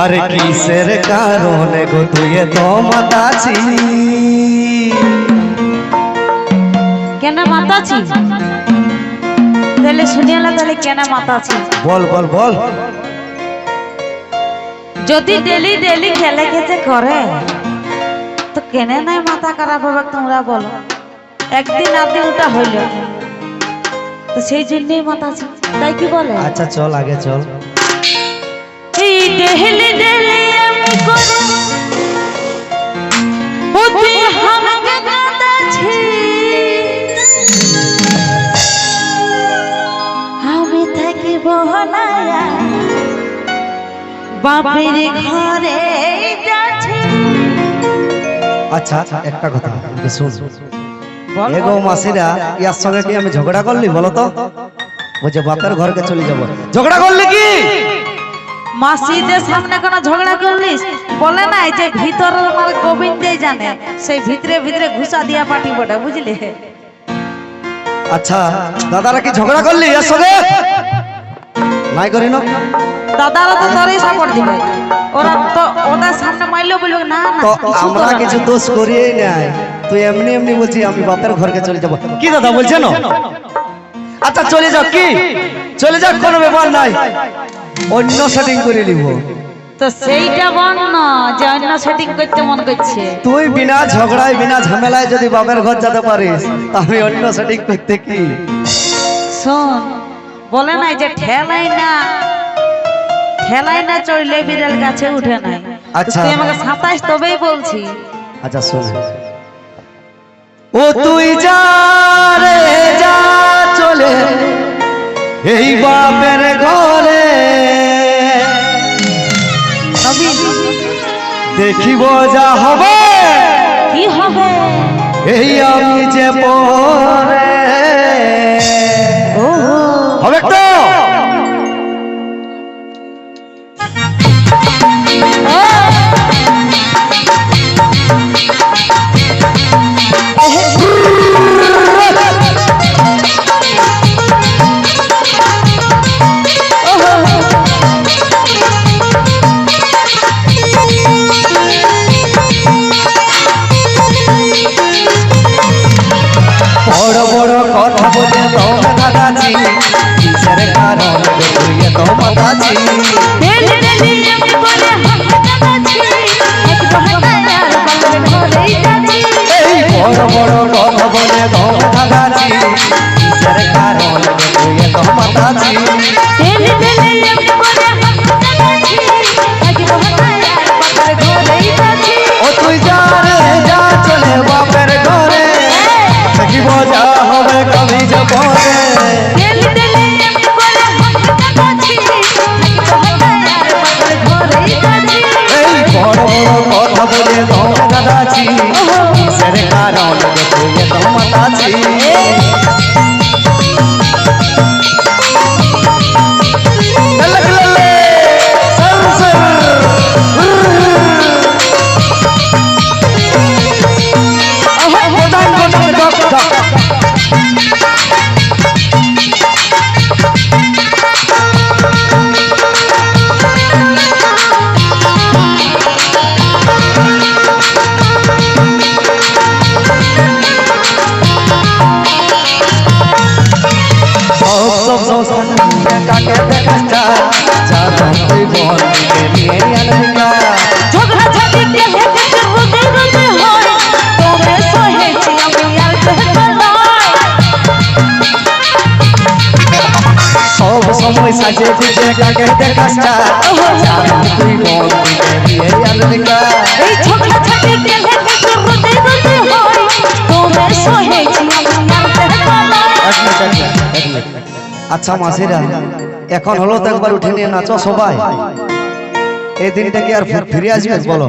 আরে কিসের কারণে গো তুই তো মাতাছি কেন মাতাছি তাহলে শুনিয়ে তাহলে কেন মাতাছি বল বল বল। যদি ডেলি ডেলি খেলে খেতে করে তো কেনে নাই মাথা খারাপ হবে তোমরা বলো? একদিন আধে ওটা হইল। তো সেই জন্যই মাতাছি তাই কি বলে? আচ্ছা চল আগে চল। আমি বাপের ঘরে যাচ্ছি আচ্ছা একটা কথা একটু শুন এগো মাসিরা ইয়ার সঙ্গে কি আমি ঝগড়া করলি বলো তো? বলছে বাপের ঘরকে চলে যাব। ঝগড়া করলি কি? মাসিদের সামনে কোনো ঝগড়া করলিস? বলে নাই যে ভিতরের মাল গোবিন্দে জানে সেই ভিতরে ভিতরে ঘুষা দিয়া পাঠি বটে বুঝলি? আচ্ছা দাদারা কি ঝগড়া করলি? এর সঙ্গে নাই করি না। দাদারা তো তোরই সাপোর্ট দিবে। ওরা তো ওদের সামনে মাইলেও বলবে না না আমরা কিছু দোষ নাই। তুই এমনি এমনি বলছি আমি বাপের ঘরকে চলে যাব। কি দাদা বলছে না আচ্ছা চলে যাও কি? চলে যাক কোনো ব্যাপার নাই। অন্য সেটিং করে নিব। তো সেইটা বল না যে অন্য সেটিং করতে মন করছে। তুই বিনা ঝগড়ায় বিনা ঝামেলায় যদি বাপের ঘর যেতে পারিস আমি অন্য সেটিং করতে কি? শোন বলে নাই যে ঠেলাই না ঠেলাই না চড়লে বিড়াল গাছে উঠে নাই। আচ্ছা। তুই আমাকে সাতাইশ তবেই বলছি। আচ্ছা শোন। ও তুই যা রে যা চলে এই বাপের ঘরে দেখিব যা হবে। কি হবে? এই আমি যে পরে হবে আচ্ছা মাসিরা এখন হলো তো একবার উঠে নিয়ে নাচো সবাই। এই দিনটা কি আর ফিরে আসবে বলো?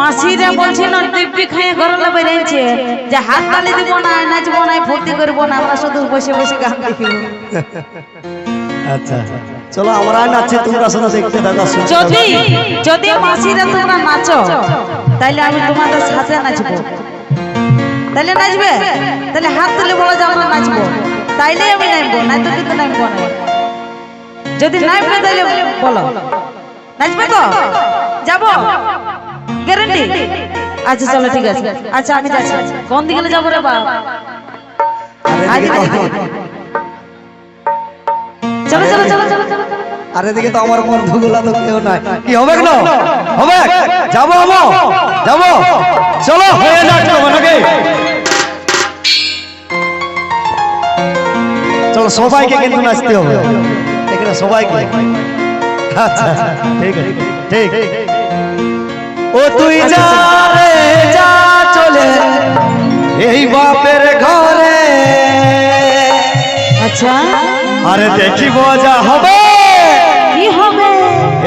মাসিরা বলছিল টিপি খেয়ে ঘর বেরিয়েছে যে হাত তালি দিব না নাচবো না ফুর্তি করব না আমরা শুধু বসে বসে গান দেখি আচ্ছা আচ্ছা। চলো আমরা নাচছি তোমরা শুধু দেখতে থাকো যদি যদি মাসিরা তোমরা নাচো তাহলে আমি তোমাদের সাথে নাচবো। তাহলে নাচবে? তাহলে হাত তুলে বলো যে আমরা নাচবো। তাইলে আমি নাচবো নাই তো কিন্তু নাচবো না। যদি নাচবে তাহলে বলো। নাচবে তো? যাব? গ্যারেন্টি? আচ্ছা চলো ঠিক আছে। আচ্ছা আমি যাচ্ছি। কোন দিকে যাব রে বাবা? চলো চলো চলো চলো চলো চলো। আর এদিকে তো আমার বন্ধুগুলা তো কেউ নাই। কি হবে না হবে? যাব যাব? চলো হয়ে যাক তো নাকি? চলো সবাইকে কিন্তু নাচতে হবে। এখানে সবাইকে? আচ্ছা আচ্ছা, ঠিক ঠিক। ও তুই যা রে যা চলে। এই বাপের ঘরে। আচ্ছা। আরে দেখি মজা হবে কি হবে।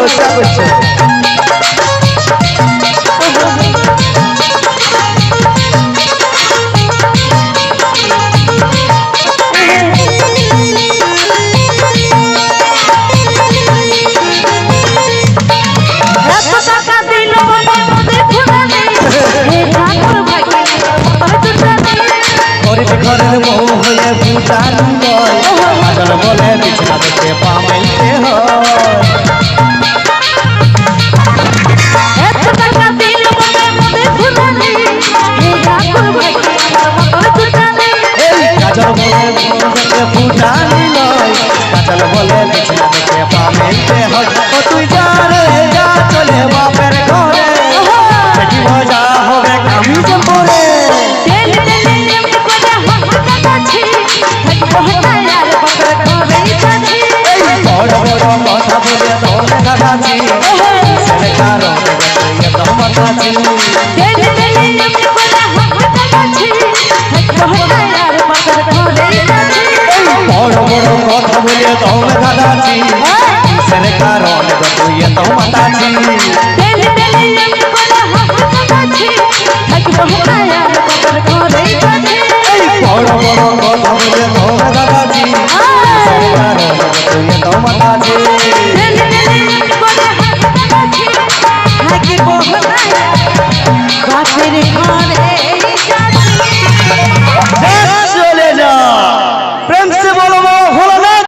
নেই গরিব ঘরের বউ হয়ে ভুটান গয় বলে বিছনা দেখে Guadalajara. কথা বলে তোমরা দাদাজি কিসের কারণ তুই এত মাতাজি ডেলি ডেলি এমনি করে হাসতে কাটাচ্ছি এক ঘন্টায় আর পাগল ঘরেই যাচ্ছি বড় বড় কথা বলে